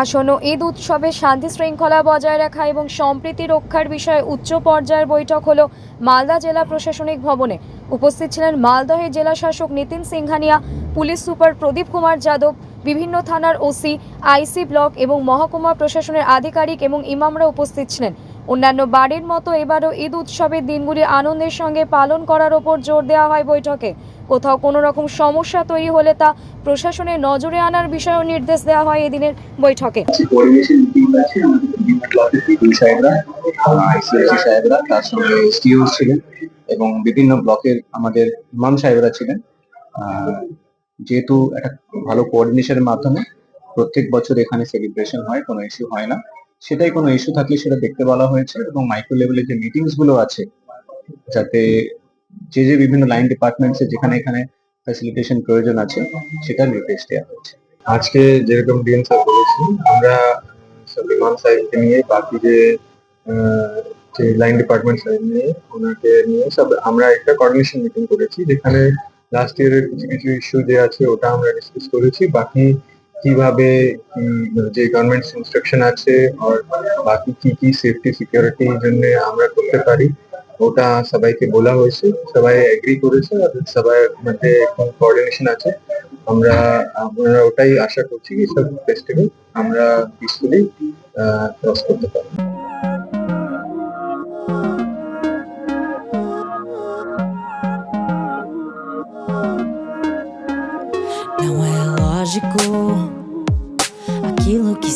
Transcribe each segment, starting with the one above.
আসন্ন ঈদ উৎসবে শান্তি শৃঙ্খলা বজায় রাখা এবং সম্প্রীতি রক্ষার বিষয়ে উচ্চ পর্যায়ের বৈঠক হল মালদা জেলা প্রশাসনিক ভবনে। উপস্থিত ছিলেন মালদহের জেলা শাসক নিতিন সিংহানিয়া, পুলিশ সুপার প্রদীপ কুমার যাদব, বিভিন্ন থানার ওসি, আইসি ব্লক এবং মহকুমা প্রশাসনের আধিকারিক এবং ইমামরা উপস্থিত ছিলেন। অন্যান্য বাড়ির মতো এবারও ঈদ উৎসবের দিনগুলি আনন্দের সঙ্গে পালন করার ওপর জোর দেওয়া হয় বৈঠকে। কোথাও কোনো রকম সমস্যা তৈরি হলে তা প্রশাসনের নজরে আনার বিষয়েও নির্দেশ দেওয়া হয় এদিনের বৈঠকে। সাহেবরা তার সঙ্গে এসটিও ছিলেন এবং বিভিন্ন ব্লকের আমাদের ইমাম সাহেবরা ছিলেন। যেহেতু একটা ভালো কোঅর্ডিনেশনের মাধ্যমে প্রত্যেক বছর এখানে সেলিব্রেশন হয়, কোনো ইস্যু হয় না। সেটাই কোনো ইস্যু থাকলে সেটা দেখতে বলা হয়েছে এবং মাইক্রো লেভেলের যে মিটিংসগুলো আছে, যাতে যে যে বিভিন্ন লাইন ডিপার্টমেন্টসে যেখানে এখানে ফ্যাসিলিটেশন প্রয়োজন আছে সেটা নির্দেশ দেওয়া হয়েছে। আজকে যেরকম দিন স্যার বলেছেন, আমরা ইমাম সাহেবকে নিয়ে বাকি যে যে লাইন ডিপার্টমেন্ট সাহেব নিয়ে, ওনাকে নিয়ে সব আমরা একটা কোঅর্ডিনেশন মিটিং করেছি, যেখানে লাস্ট ইয়ারের কিছু কিছু ইস্যু যে আছে ওটা আমরা ডিসকাস করেছি, বাকি কীভাবে যে গভর্নমেন্ট ইনস্ট্রাকশন আছে আর বাকি কি কি সেফটি সিকিউরিটির জন্য আমরা করতে পারি, ওটা সবাইকে বলা হয়েছে, সবাই এগ্রি করেছে আর সবাই মধ্যে এখন কোঅর্ডিনেশন আছে। আমরা আমরা ওটাই আশা করছি কি সব ফেস্টিভ্যাল আমরা পিসফুলি ক্রস করতে aquilo que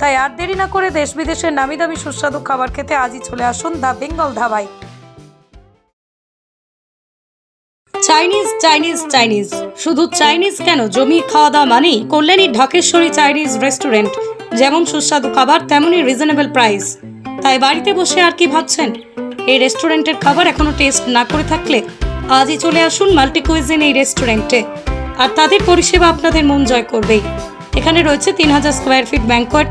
তাই আর দেরি না করে দেশ বিদেশের নামি দামি সুস্বাদু খাবার খেতে আজই চলে আসুন the Bengal ধাবায়। Chinese Chinese Chinese. শুধু চাইনিজ কেন? জমি খাওয়া দাওয়া মানেই কল্যাণী ঢাকেশ্বরী চাইনিজ রেস্টুরেন্ট। যেমন সুস্বাদু খাবার, তেমনই রিজনেবল প্রাইস তাই বাড়িতে বসে আর কি ভাবছেন? এই রেস্টুরেন্টের খাবার এখনও টেস্ট না করে থাকলে আজই চলে আসুন মাল্টি কুইজিন এই রেস্টুরেন্টে। আর তাদের পরিষেবা আপনাদের মন জয় করবেই। এখানে রয়েছে তিন হাজার স্কোয়ার ফিট ব্যাঙ্কোয়েট